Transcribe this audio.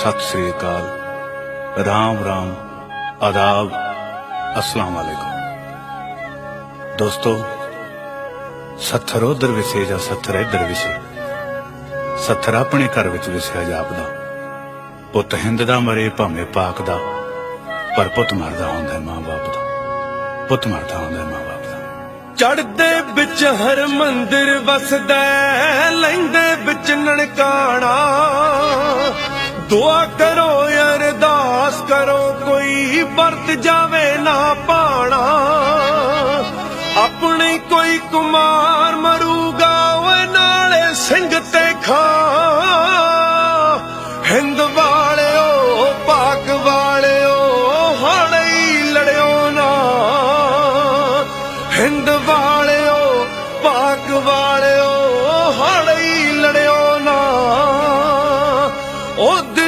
ਸਤਿ ਸ੍ਰੀ ਅਕਾਲ। ਰਾਮ ਰਾਮ, ਆਦਾਬ। ਅਸਲਾਮ ਵਾਲੇਕੁਮ ਦੋਸਤੋ, ਸੱਥਰ ਉਧਰ ਵਿਸੇ ਜਾਂ ਸੱਥਰ ਇੱਧਰ ਵਿਸੇ ਸੱਥਰ ਆਪਣੇ ਘਰ ਵਿੱਚ ਵਿਸਿਆ ਜਾਪਦਾ ਪੁੱਤ ਹਿੰਦ ਦਾ ਮਰੇ, ਭਾਵੇਂ ਪਾਕ ਦਾ, ਪਰ ਪੁੱਤ ਮਰਦਾ ਹੁੰਦਾ ਹੈ ਮਾਂ-ਬਾਪ ਦਾ। ਪੁੱਤ ਮਰਦਾ ਹੁੰਦਾ ਹੈ ਮਾਂ-ਬਾਪ ਦਾ। ਚੜਦੇ ਵਿੱਚ ਹਰ ਮੰਦਿਰ ਵਸਦਾ ਲੈਂਦੇ ਵਿੱਚ ਨਨਕਾਣਾ। ਦੁਆ ਕਰੋ ਅਰਦਾਸ ਕਰੋ, ਕੋਈ ਵਰਤ ਜਾਵੇ ਨਾ ਪਾਣਾ। ਆਪਣੀ ਕੋਈ ਕੁਮਾਰ ਮਰੂਗਾ ਓਏ ਨਾਲੇ ਸਿੰਘ ਤੇ ਖਾ। ਹਿੰਦ ਵਾਲਿਓ, ਪਾਕ ਵਾਲਿਓ ਹਾਲੇ ਹੀ ਲੜਿਓ ਨਾ। ਹਿੰਦ ਵਾਲਿਓ, ਪਾਕ ਵਾਲਿਓ ਹਾਲੇ ਹੀ ਲੜਿਓ ਨਾ। ਉਧਰ